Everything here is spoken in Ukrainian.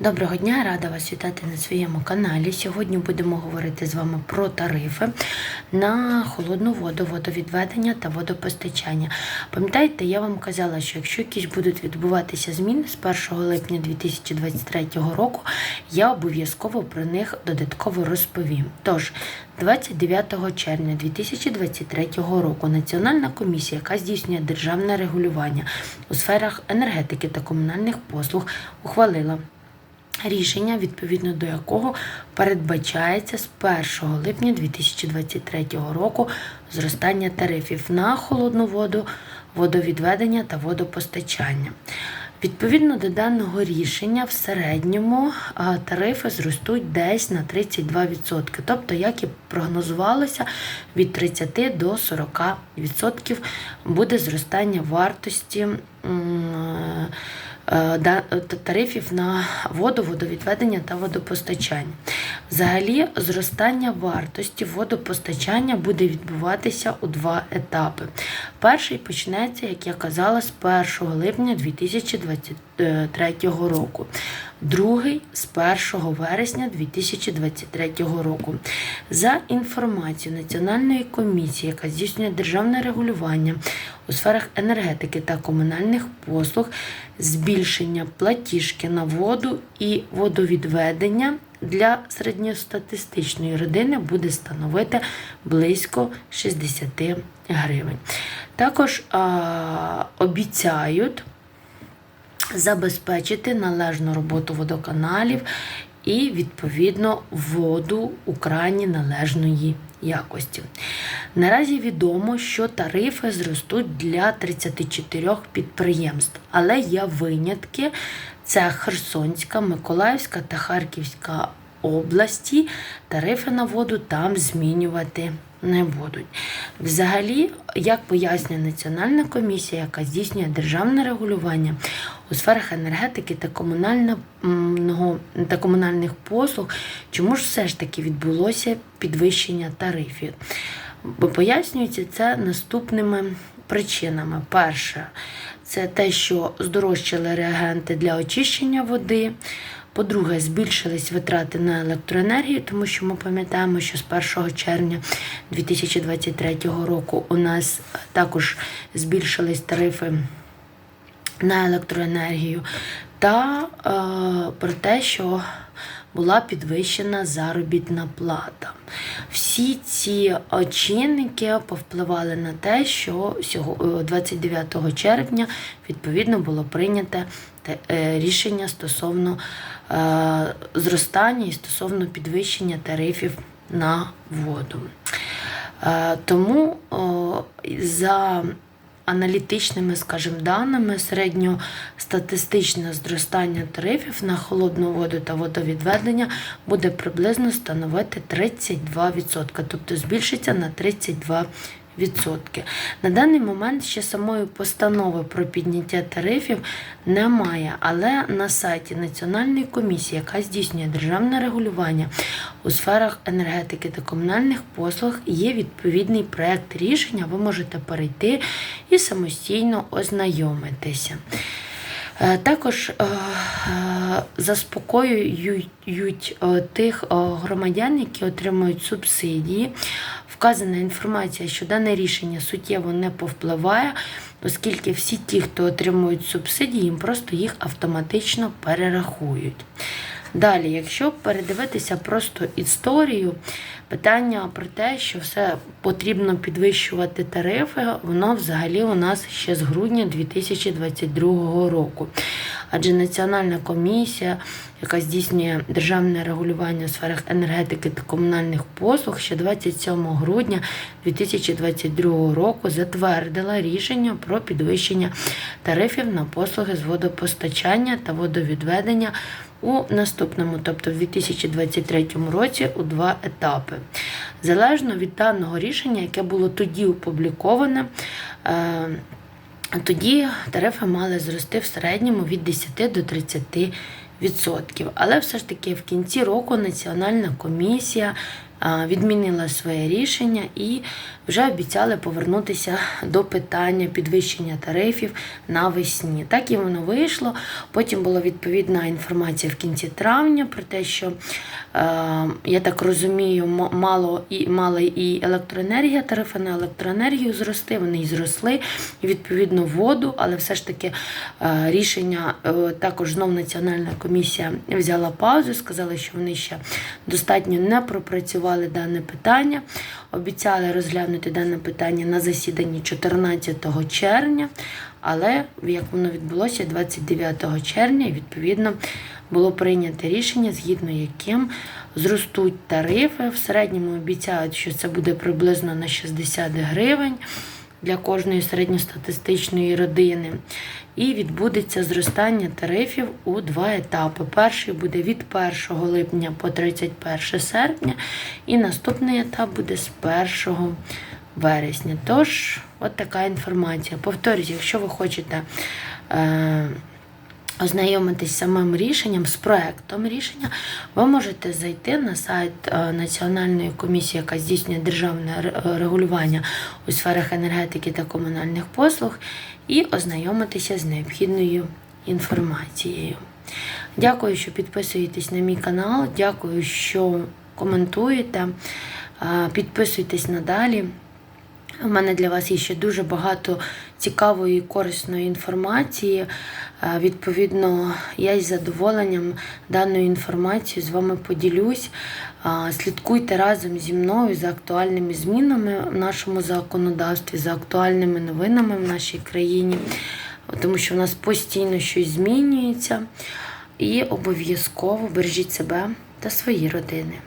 Доброго дня, рада вас вітати на своєму каналі. Сьогодні будемо говорити з вами про тарифи на холодну воду, водовідведення та водопостачання. Пам'ятаєте, я вам казала, що якщо якісь будуть відбуватися зміни з 1 липня 2023 року, я обов'язково про них додатково розповім. Тож, 29 червня 2023 року Національна комісія, яка здійснює державне регулювання у сферах енергетики та комунальних послуг, ухвалила рішення, відповідно до якого передбачається з 1 липня 2023 року зростання тарифів на холодну воду, водовідведення та водопостачання. Відповідно до даного рішення, в середньому тарифи зростуть десь на 32%. Тобто, як і прогнозувалося, від 30 до 40% буде зростання вартості. Е, тарифів на воду, водовідведення та водопостачання. Взагалі, зростання вартості водопостачання буде відбуватися у два етапи. Перший почнеться, як я казала, з 1 липня 2023 року. Другий з 1 вересня 2023 року. За інформацією Національної комісії, яка здійснює державне регулювання у сферах енергетики та комунальних послуг, збільшення платіжки на воду і водовідведення для середньостатистичної родини буде становити близько 60 гривень. Також а, обіцяють забезпечити належну роботу водоканалів і, відповідно, воду у крані належної якості. Наразі відомо, що тарифи зростуть для 34 підприємств, але є винятки: це Херсонська, Миколаївська та Харківська області. Тарифи на воду там змінювати не будуть. Взагалі, як пояснює Національна комісія, яка здійснює державне регулювання у сферах енергетики та комунального та комунальних послуг, чому ж все ж таки відбулося підвищення тарифів? Бо пояснюється це наступними причинами. Перше, це те, що здорожчали реагенти для очищення води. По-друге, збільшились витрати на електроенергію, тому що ми пам'ятаємо, що з 1 червня 2023 року у нас також збільшились тарифи на електроенергію, та е, про те, що була підвищена заробітна плата. Всі ці чинники повпливали на те, що сього- е, 29 червня відповідно було прийнято рішення стосовно е, зростання і стосовно підвищення тарифів на воду. Е, Тому за аналітичними, скажімо, даними, середньостатистичне зростання тарифів на холодну воду та водовідведення буде приблизно становити 32%, тобто збільшиться на 32%. На даний момент ще самої постанови про підняття тарифів немає, але на сайті Національної комісії, яка здійснює державне регулювання у сферах енергетики та комунальних послуг, є відповідний проект рішення. Ви можете перейти і самостійно ознайомитися. Е, Також е, е, заспокоюють тих громадян, які отримують субсидії. Вказана інформація, що дане рішення суттєво не повпливає, оскільки всі ті, хто отримують субсидії, їм просто їх автоматично перерахують. Далі, якщо передивитися просто історію, питання про те, що все потрібно підвищувати тарифи, воно взагалі у нас ще з грудня 2022 року. Адже Національна комісія, яка здійснює державне регулювання у сферах енергетики та комунальних послуг, ще 27 грудня 2022 року затвердила рішення про підвищення тарифів на послуги з водопостачання та водовідведення у наступному, тобто в 2023 році, у два етапи. Залежно від даного рішення, яке було тоді опубліковане. Тоді тарифи мали зрости в середньому від 10 до 30 відсотків. Але все ж таки в кінці року Національна комісія відмінила своє рішення і вже обіцяли повернутися до питання підвищення тарифів навесні. Так і воно вийшло. Потім була відповідна інформація в кінці травня про те, що я так розумію, мало і мала і електроенергія, тарифи на електроенергію зрости. Вони і зросли, і відповідно воду, але все ж таки рішення е, також знов Національна комісія взяла паузу, сказали, що вони ще достатньо не пропрацювали дане питання. Обіцяли розглянути дане питання на засіданні 14 червня, але як воно відбулося 29 червня, і відповідно було прийнято рішення, згідно яким зростуть тарифи. В середньому обіцяють, що це буде приблизно на 60 гривень для кожної середньостатистичної родини. І відбудеться зростання тарифів у два етапи. Перший буде від 1 липня по 31 серпня, і наступний етап буде з 1 вересня. Тож, от така інформація. Повторюсь, якщо ви хочете. Е- Ознайомитись самим рішенням, з проектом рішення, ви можете зайти на сайт е, Національної комісії, яка здійснює державне регулювання у сферах енергетики та комунальних послуг, і ознайомитися з необхідною інформацією. Дякую, що підписуєтесь на мій канал. Дякую, що коментуєте. Е, Підписуйтесь надалі. У мене для вас є ще дуже багато цікавої і корисної інформації. Е, Відповідно, я із задоволенням даною інформацією з вами поділюсь. Е, Слідкуйте разом зі мною за актуальними змінами в нашому законодавстві, за актуальними новинами в нашій країні, тому що в нас постійно щось змінюється. І обов'язково бережіть себе та свої родини.